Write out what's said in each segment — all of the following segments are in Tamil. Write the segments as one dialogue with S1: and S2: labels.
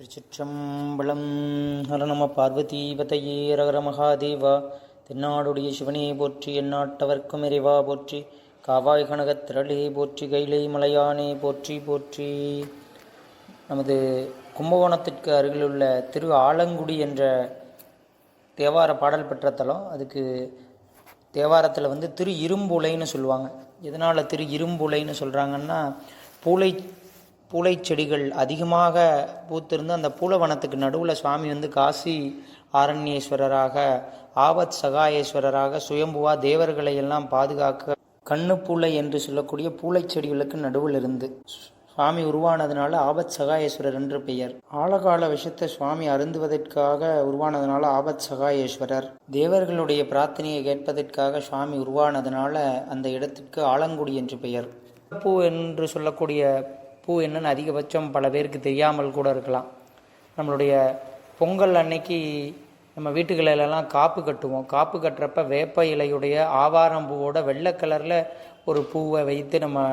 S1: திருச்சிற்றம்பலம். ஹர நம பார்வதீபதையே ரகர மகாதேவா. தென்னாடுடைய சிவனே போற்றி எந்நாட்டவர்க்கும் இறைவா போற்றி. காவாய் கனகத் திரளே போற்றி கைலை மலையானே போற்றி போற்றி. நமது கும்பகோணத்திற்கு அருகிலுள்ள திரு ஆலங்குடி என்ற தேவார பாடல் பெற்ற தலம். அதுக்கு தேவாரத்தில் வந்து திரு இரும்புலைன்னு சொல்லுவாங்க. எதனால் திரு இரும்புலைன்னு சொல்கிறாங்கன்னா பூளை பூளை செடிகள் அதிகமாக பூத்திருந்து அந்த பூலவனத்துக்கு நடுவில் சுவாமி வந்து காசி ஆரண்யேஸ்வரராக ஆபத் சகாயேஸ்வரராக சுயம்புவா தேவர்களை எல்லாம் பாதுகாக்க கண்ணு பூளை என்று சொல்லக்கூடிய பூளை செடிகளுக்கு நடுவில் இருந்து சுவாமி உருவானதுனால ஆபத் சகாயேஸ்வரர் என்று பெயர். ஆழகால விஷத்தை சுவாமி அருந்துவதற்காக உருவானதுனால ஆபத் சகாயேஸ்வரர். தேவர்களுடைய பிரார்த்தனையை கேட்பதற்காக சுவாமி உருவானதுனால அந்த இடத்திற்கு ஆலங்குடி என்று பெயர். பூ என்று சொல்லக்கூடிய பூ என்னன்னு அதிகபட்சம் பல பேருக்கு தெரியாமல் கூட இருக்கலாம். நம்மளுடைய பொங்கல் அன்னைக்கு நம்ம வீட்டுகளிலெல்லாம் காப்பு கட்டுவோம். காப்பு கட்டுறப்ப வேப்ப இலையுடைய ஆவாரம் பூவோட வெள்ளை கலரில் ஒரு பூவை வைத்து நம்ம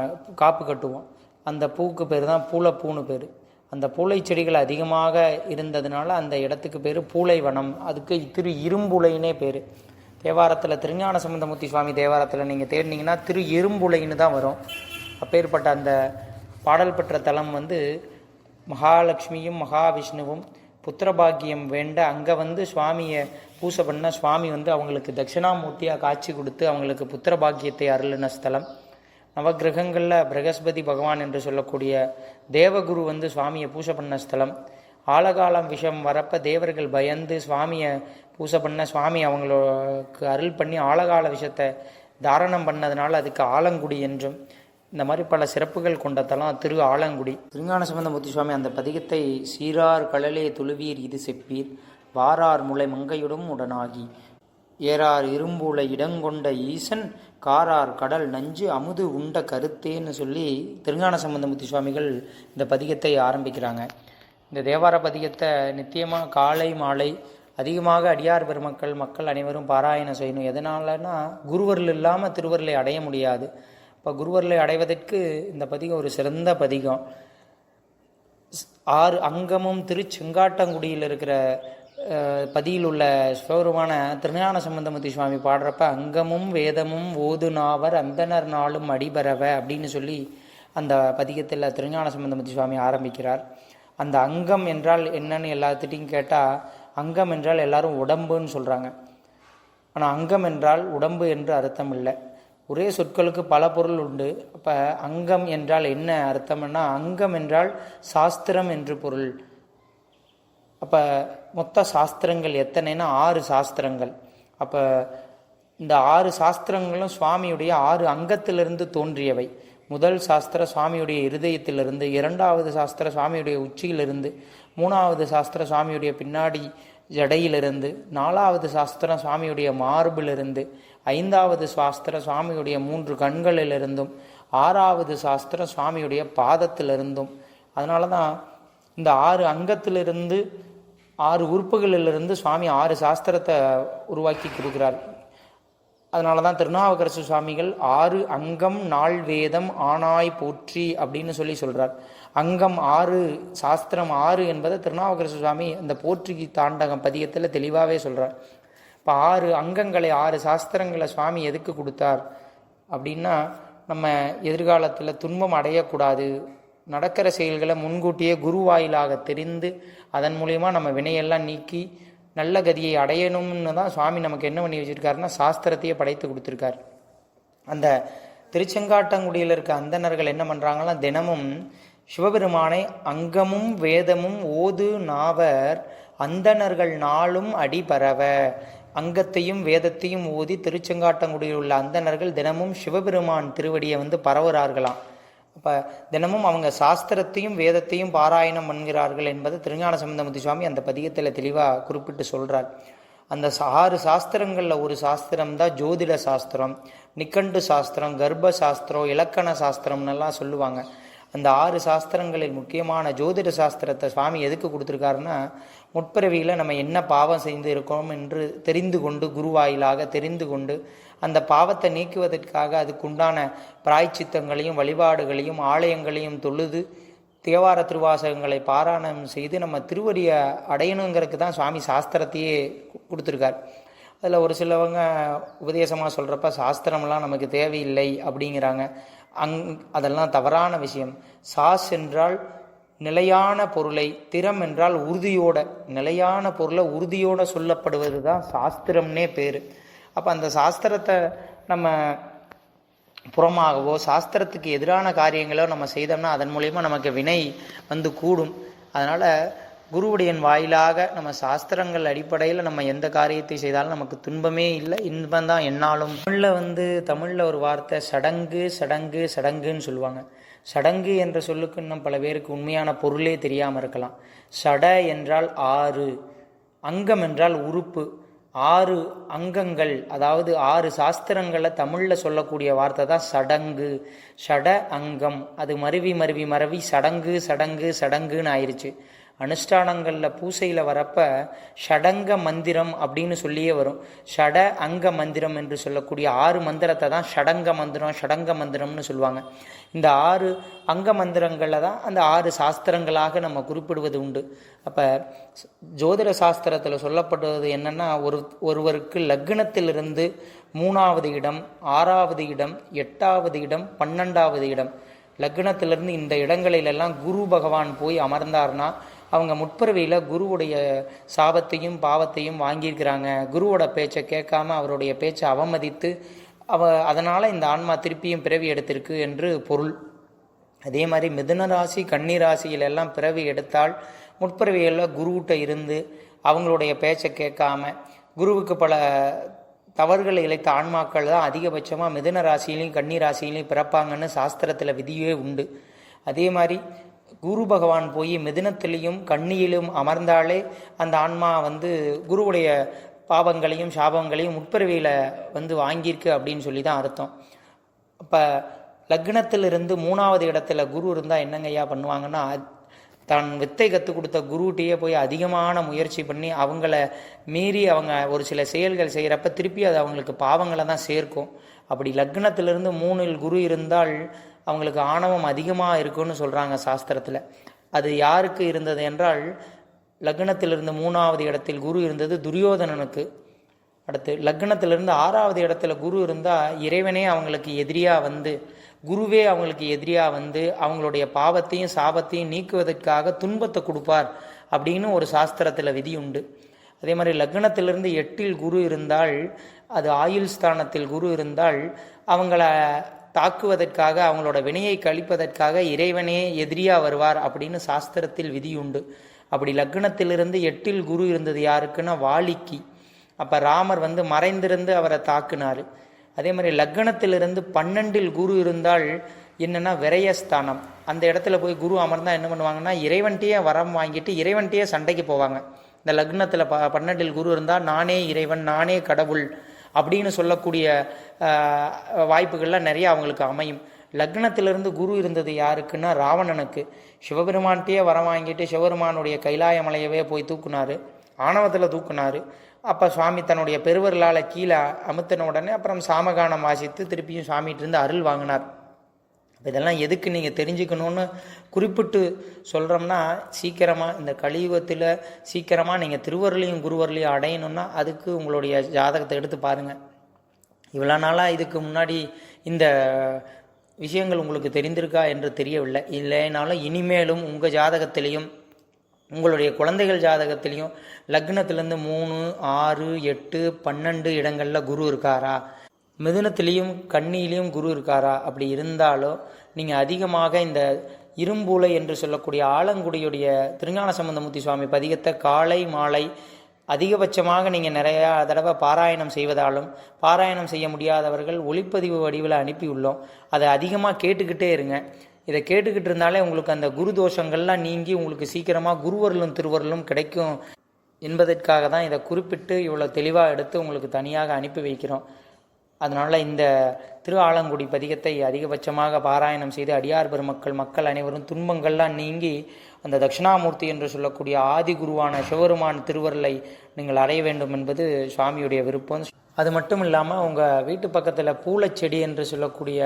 S1: காப்பு கட்டுவோம். அந்த பூவுக்கு பேர் தான் பூளைப்பூன்னு பேர். அந்த பூளை செடிகள் அதிகமாக இருந்ததுனால அந்த இடத்துக்கு பேர் பூளை வனம் அதுக்கு திரு இரும்புலைன்னே பேர். தேவாரத்தில் திருஞான சம்பந்தமூர்த்தி சுவாமி தேவாரத்தில் நீங்கள் தேடினீங்கன்னா திரு இரும்புலைன்னு தான் வரும். அப்பேற்பட்ட அந்த பாடல் பெற்ற தலம் வந்து மகாலட்சுமியும் மகாவிஷ்ணுவும் புத்திரபாக்கியம் வேண்ட அங்கே வந்து சுவாமியை பூசை பண்ண சுவாமி வந்து அவங்களுக்கு தட்சிணாமூர்த்தியாக காட்சி கொடுத்து அவங்களுக்கு புத்திரபாக்கியத்தை அருளின ஸ்தலம். நவகிரகங்களில் பிரகஸ்பதி பகவான் என்று சொல்லக்கூடிய தேவகுரு வந்து சுவாமியை பூசை பண்ண ஸ்தலம். ஆலகாலம் விஷம் வரப்ப தேவர்கள் பயந்து சுவாமியை பூசை பண்ண சுவாமி அவங்களுக்கு அருள் பண்ணி ஆலகால விஷத்தை தாரணம் பண்ணதுனால அதுக்கு ஆலங்குடி என்றும் இந்த மாதிரி பல சிறப்புகள் கொண்ட தலம் திரு ஆலங்குடி. திருஞான சம்பந்தமூர்த்தி சுவாமி அந்த பதிகத்தை சீரார் கடலே துளுவீர் இது செப்பீர். வாரார் முளை மங்கையுடும் உடனாகி. ஏறார் இரும்புல இடங்கொண்ட ஈசன் காரார் கடல் நஞ்சு அமுது உண்ட கருத்தேன்னு சொல்லி திருஞான சம்பந்தமூர்த்தி சுவாமிகள் இந்த பதிகத்தை ஆரம்பிக்கிறாங்க. இந்த தேவார பதிகத்தை நித்தியமாக காலை மாலை அதிகமாக அடியார் பெருமக்கள் மக்கள் அனைவரும் பாராயணம் செய்யணும். எதனாலன்னா குருவர்கள் இல்லாமல் திருவருளை அடைய முடியாது. இப்போ குருவர்களை அடைவதற்கு இந்த பதிகம் ஒரு சிறந்த பதிகம். ஆறு அங்கமும் திருச்செங்காட்டங்குடியில் இருக்கிற பதியில் உள்ள சிவபெருமான திருஞான சம்பந்தமூர்த்தி சுவாமி பாடுறப்ப அங்கமும் வேதமும் ஓதுனாவர் அந்தனர் நாளும் அடிபரவ அப்படின்னு சொல்லி அந்த பதிகத்தில் திருஞான சம்பந்தமூர்த்தி சுவாமி ஆரம்பிக்கிறார். அந்த அங்கம் என்றால் என்னன்னு எல்லாத்துட்டையும் கேட்டால் அங்கம் என்றால் எல்லாரும் உடம்புன்னு சொல்கிறாங்க ஆனால் அங்கம் என்றால் உடம்பு என்று அர்த்தம் இல்லை. ஒரே சொற்களுக்கு பல பொருள் உண்டு. அப்போ அங்கம் என்றால் என்ன அர்த்தம்னா அங்கம் என்றால் சாஸ்திரம் என்று பொருள். அப்போ மொத்த சாஸ்திரங்கள் எத்தனைன்னா ஆறு சாஸ்திரங்கள். அப்போ இந்த ஆறு சாஸ்திரங்களும் சுவாமியுடைய ஆறு அங்கத்திலிருந்து தோன்றியவை. முதல் சாஸ்திர சுவாமியுடைய இருதயத்திலிருந்து இரண்டாவது சாஸ்திர சுவாமியுடைய உச்சியிலிருந்து மூணாவது சாஸ்திர சுவாமியுடைய பின்னாடி ஜடையிலிருந்து நாலாவது சாஸ்திரம் சுவாமியுடைய மார்பிலிருந்து ஐந்தாவது சாஸ்திரம் சுவாமியுடைய மூன்று கண்களிலிருந்தும் ஆறாவது சாஸ்திரம் சுவாமியுடைய பாதத்திலிருந்தும். அதனால தான் இந்த ஆறு அங்கத்திலிருந்து ஆறு உறுப்புகளிலிருந்து சுவாமி ஆறு சாஸ்திரத்தை உருவாக்கி கொடுக்கிறார். அதனால தான் திருநாவுக்கரசு சுவாமிகள் ஆறு அங்கம் நாள் வேதம் ஆனாய் போற்றி அப்படின்னு சொல்லி சொல்கிறார் அங்கம் ஆறு சாஸ்திரம் ஆறு என்பதை திருநாவுக்கரசு சுவாமி அந்த போற்றி தாண்டகம் பதியத்தில் தெளிவாகவே சொல்கிறார் இப்போ ஆறு அங்கங்களை ஆறு சாஸ்திரங்களை சுவாமி எதுக்கு கொடுத்தார்? அப்படின்னா நம்ம எதிர்காலத்தில் துன்பம் அடையக்கூடாது. நடக்கிற செயல்களை முன்கூட்டியே குருவாயிலாக தெரிந்து அதன் மூலயமா நம்ம வினையெல்லாம் நீக்கி நல்ல கதியை அடையணும்னு தான் சுவாமி நமக்கு என்ன பண்ணி வச்சுருக்காருன்னா சாஸ்திரத்தையே படைத்து கொடுத்துருக்கார். அந்த திருச்செங்காட்டங்குடியில் இருக்க அந்தணர்கள் என்ன பண்ணுறாங்கன்னா தினமும் சிவபெருமானை அங்கமும் வேதமும் ஓது நாவர் அந்தணர்கள் நாளும் அடிபரவ அங்கத்தையும் வேதத்தையும் ஓதி திருச்செங்காட்டங்குடியில் உள்ள அந்தணர்கள் தினமும் சிவபெருமான் திருவடியை வந்து பரவுகிறார்களாம் அப்போ தினமும் அவங்க சாஸ்திரத்தையும் வேதத்தையும் பாராயணம் பண்ணுகிறார்கள் என்பது திருஞான சம்பந்தமூர்த்தி சுவாமி அந்த பதிகத்தில் தெளிவாக குறிப்பிட்டு சொல்கிறார் அந்த ஆறு சாஸ்திரங்களில் ஒரு சாஸ்திரம் தான் ஜோதிட சாஸ்திரம் நிக்கண்டு சாஸ்திரம் கர்ப்ப சாஸ்திரம் இலக்கண சாஸ்திரம்னெல்லாம் சொல்லுவாங்க. அந்த ஆறு சாஸ்திரங்களில் முக்கியமான ஜோதிட சாஸ்திரத்தை சுவாமி எதுக்கு கொடுத்துருக்காருன்னா முற்பிறவியில் நம்ம என்ன பாவம் செய்து இருக்கோம் என்று தெரிந்து கொண்டு குருவாயிலாக தெரிந்து கொண்டு அந்த பாவத்தை நீக்குவதற்காக அதுக்குண்டான பிராய்ச்சித்தங்களையும் வழிபாடுகளையும் ஆலயங்களையும் தொழுது தேவார திருவாசகங்களை பாராயணம் செய்து நம்ம திருவடியை அடையணுங்கிறதுக்கு தான் சுவாமி சாஸ்திரத்தையே கொடுத்துருக்கார். அதில் ஒரு சிலவங்க உபதேசமாக சொல்கிறப்ப சாஸ்திரம்லாம் நமக்கு தேவையில்லை அப்படிங்கிறாங்க. அங் அதெல்லாம் தவறான விஷயம். சாஸ் என்றால் நிலையான பொருளை திறம் என்றால் உறுதியோட நிலையான பொருளை உறுதியோட சொல்லப்படுவது தான் சாஸ்திரம்னே பேர். அப்போ அந்த சாஸ்திரத்தை நம்ம புறமாகவோ சாஸ்திரத்துக்கு எதிரான காரியங்களோ நம்ம செய்தோம்னா அதன் மூலயமா நமக்கு வினை வந்து கூடும். அதனால் குருவுடையன் வாயிலாக நம்ம சாஸ்திரங்கள் அடிப்படையில் நம்ம எந்த காரியத்தை செய்தாலும் நமக்கு துன்பமே இல்லை. இன்பம் தான் என்னாலும். தமிழில் வந்து தமிழில் ஒரு வார்த்தை சடங்கு சடங்கு சடங்குன்னு சொல்லுவாங்க. சடங்கு என்ற சொல்லுக்கு இன்னும் பல பேருக்கு உண்மையான பொருளே தெரியாமல் இருக்கலாம். சட என்றால் ஆறு அங்கம் என்றால் உறுப்பு. ஆறு அங்கங்கள் அதாவது ஆறு சாஸ்திரங்களை தமிழில் சொல்லக்கூடிய வார்த்தை தான் சடங்கு சட அங்கம். அது மருவி மருவி மருவி சடங்கு சடங்கு சடங்குன்னு ஆயிடுச்சு அனுஷ்டானங்களில் பூசையில் வரப்ப ஷடங்க மந்திரம் அப்படின்னு சொல்லியே வரும். ஷட அங்க மந்திரம் என்று சொல்லக்கூடிய ஆறு மந்திரத்தை தான் ஷடங்க மந்திரம் ஷடங்க மந்திரம்னு சொல்லுவாங்க. இந்த ஆறு அங்க மந்திரங்களில் தான் அந்த ஆறு சாஸ்திரங்களாக நம்ம குறிப்பிடுவது உண்டு. அப்போ ஜோதிட சாஸ்திரத்தில் சொல்லப்படுவது என்னென்னா ஒரு ஒருவருக்கு லக்னத்திலிருந்து மூணாவது இடம் ஆறாவது இடம் எட்டாவது இடம் பன்னெண்டாவது இடம். லக்னத்திலிருந்து இந்த இடங்களிலெல்லாம் குரு பகவான் போய் அமர்ந்தார்னா அவங்க முற்பிறவியில் குருவுடைய சாபத்தையும் பாவத்தையும் வாங்கியிருக்கிறாங்க. குருவோட பேச்சை கேட்காம அவருடைய பேச்சை அவமதித்து அவ அதனால் இந்த ஆன்மா திருப்பியும் பிறவி எடுத்திருக்கு என்று பொருள். அதே மாதிரி மிதுன ராசி கன்னி ராசியில் எல்லாம் பிறவி எடுத்தால் முற்பிறவிகளில் குருவிட்ட இருந்து அவங்களுடைய பேச்சை கேட்காம குருவுக்கு பல தவறுகளை இழைத்த ஆன்மாக்கள் தான் அதிகபட்சமாக மிதுன ராசியிலையும் கன்னி ராசியிலையும் பிறப்பாங்கன்னு சாஸ்திரத்தில் விதியே உண்டு. அதே மாதிரி குரு பகவான் போய் மிதுனத்திலையும் கண்ணியிலும் அமர்ந்தாலே அந்த ஆன்மா வந்து குருவுடைய பாவங்களையும் சாபங்களையும் முற்பிறவியில் வந்து வாங்கியிருக்கு அப்படின்னு சொல்லி தான் அர்த்தம். அப்போ லக்னத்திலிருந்து மூணாவது இடத்துல குரு இருந்தால் என்னங்கய்யா பண்ணுவாங்கன்னா தான் வித்தை கற்றுக் கொடுத்த குருகிட்டையே போய் அதிகமான முயற்சி பண்ணி அவங்கள மீறி அவங்க ஒரு சில செயல்கள் செய்கிறப்ப திருப்பி அது அவங்களுக்கு பாவங்களை தான் சேர்க்கும். அப்படி லக்னத்திலிருந்து மூணில் குரு இருந்தால் அவங்களுக்கு ஆணவம் அதிகமாக இருக்குன்னு சொல்கிறாங்க சாஸ்திரத்தில். அது யாருக்கு இருந்தது என்றால் லக்னத்திலிருந்து மூணாவது இடத்தில் குரு இருந்தது துரியோதனனுக்கு. அடுத்து லக்னத்திலிருந்து ஆறாவது இடத்துல குரு இருந்தால் இறைவனே அவங்களுக்கு எதிரியாக வந்து குருவே அவங்களுக்கு எதிரியாக வந்து அவங்களுடைய பாவத்தையும் சாபத்தையும் நீக்குவதற்காக துன்பத்தை கொடுப்பார் அப்படின்னு ஒரு சாஸ்திரத்தில் விதி உண்டு. அதே மாதிரி லக்னத்திலிருந்து எட்டில் குரு இருந்தால் அது ஆயுள் ஸ்தானத்தில் குரு இருந்தால் அவங்கள தாக்குவதற்காக அவங்களோட வினையை கழிப்பதற்காக இறைவனே எதிரியாக வருவார் அப்படின்னு சாஸ்திரத்தில் விதி உண்டு. அப்படி லக்னத்திலிருந்து எட்டில் குரு இருந்தது யாருக்குன்னா வாலிக்கு. அப்போ ராமர் வந்து மறைந்திருந்து அவரை தாக்குனார். அதே மாதிரி லக்னத்திலிருந்து பன்னெண்டில் குரு இருந்தால் என்னென்னா விரயஸ்தானம். அந்த இடத்துல போய் குரு அமர்ந்தால் என்ன பண்ணுவாங்கன்னா இறைவன்கிட்டயே வரம் வாங்கிட்டு இறைவன்கிட்டயே சண்டைக்கு போவாங்க. இந்த லக்னத்தில் ப பன்னெண்டில் குரு இருந்தால் நானே இறைவன் நானே கடவுள் அப்படின்னு சொல்லக்கூடிய வாய்ப்புகள்லாம் நிறைய அவங்களுக்கு அமையும். லக்னத்திலிருந்து குரு இருந்தது யாருக்குன்னா ராவணனுக்கு. சிவபெருமான்கிட்டயே வரம் வாங்கிட்டு சிவபெருமானுடைய கைலாய மலையவே போய் தூக்குனாரு. ஆணவத்தில் தூக்குனாரு. அப்போ சுவாமி தன்னுடைய பெருவர்களால் கீழே அமுத்தின உடனே அப்புறம் சாமகானம் வாசித்து திருப்பியும் சுவாமிகிட்டிருந்து அருள் வாங்கினார். இதெல்லாம் எதுக்கு நீங்கள் தெரிஞ்சுக்கணும்னு குறிப்பிட்டு சொல்கிறோம்னா சீக்கிரமாக இந்த கலியுகத்தில் சீக்கிரமாக நீங்கள் திருவருளையும் குருவருளையும் அடையணும்னா அதுக்கு உங்களுடைய ஜாதகத்தை எடுத்து பாருங்கள் இவ்வளோ நாளாக இதுக்கு முன்னாடி இந்த விஷயங்கள் உங்களுக்கு தெரிந்திருக்கா என்று தெரியவில்லை. இல்லைனாலும் இனிமேலும் உங்கள் ஜாதகத்திலையும் உங்களுடைய குழந்தைகள் ஜாதகத்திலையும் லக்னத்திலேருந்து மூணு ஆறு எட்டு பன்னெண்டு இடங்களில் குரு இருக்காரா? மிதுனத்திலையும் கன்னியிலையும் குரு இருக்காரா? அப்படி இருந்தாலும் நீங்கள் அதிகமாக இந்த இரும்பூலை என்று சொல்லக்கூடிய ஆலங்குடியுடைய திருஞான சம்பந்தமூர்த்தி சுவாமி பதிகத்தை காலை மாலை அதிகபட்சமாக நீங்கள் நிறையா தடவை பாராயணம் செய்வதாலும் பாராயணம் செய்ய முடியாதவர்கள் ஒளிப்பதிவு வடிவில் அனுப்பியுள்ளோம். அதை அதிகமாக கேட்டுக்கிட்டே இருங்க. இதை கேட்டுக்கிட்டு இருந்தாலே உங்களுக்கு அந்த குரு தோஷங்கள்லாம் நீங்கி உங்களுக்கு சீக்கிரமாக குருவர்களும் திருவருளும் கிடைக்கும் என்பதற்காக தான் இதை குறிப்பிட்டு இவ்வளோ தெளிவாக எடுத்து உங்களுக்கு தனியாக அனுப்பி வைக்கிறோம். அதனால் இந்த திரு ஆலங்குடி பதிகத்தை அதிகபட்சமாக பாராயணம் செய்து அடியார் பெருமக்கள் மக்கள் அனைவரும் துன்பங்கள்லாம் நீங்கி அந்த தட்சிணாமூர்த்தி என்று சொல்லக்கூடிய ஆதி குருவான சிவருமான் திருவருளை நீங்கள் அடைய வேண்டும் என்பது சுவாமியுடைய விருப்பம். அது மட்டும் இல்லாமல் உங்கள் வீட்டு பக்கத்தில் பூளைச்செடி என்று சொல்லக்கூடிய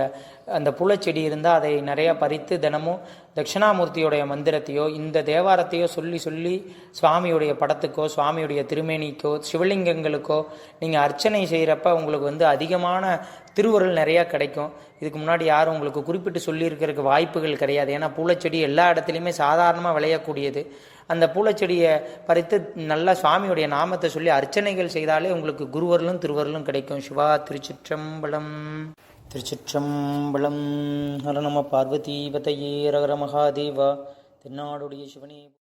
S1: அந்த பூளைச்செடி இருந்தால் அதை நிறையா பறித்து தினமும் தட்சிணாமூர்த்தியுடைய மந்திரத்தையோ இந்த தேவாரத்தையோ சொல்லி சொல்லி சுவாமியுடைய படத்துக்கோ சுவாமியுடைய திருமேனிக்கோ சிவலிங்கங்களுக்கோ நீங்கள் அர்ச்சனை செய்கிறப்ப உங்களுக்கு வந்து அதிகமான திருவருள் நிறையா கிடைக்கும். இதுக்கு முன்னாடி யாரும் உங்களுக்கு குறிப்பிட்டு சொல்லியிருக்கிறதுக்கு வாய்ப்புகள் கிடையாது. ஏன்னா பூளைச்செடி எல்லா இடத்துலையுமே சாதாரணமாக விளையக்கூடியது. அந்த பூலச்செடியை பறித்து நல்லா சுவாமியுடைய நாமத்தை சொல்லி அர்ச்சனைகள் செய்தாலே உங்களுக்கு குருவர்களும் திருவருளும் கிடைக்கும். சிவா திருச்சிற்றம்பலம். திருச்சிற்றம்பலம். ஹர நம பார்வதி. பதையே. ரகர மகாதேவா. தென்னாடுடைய சிவனே.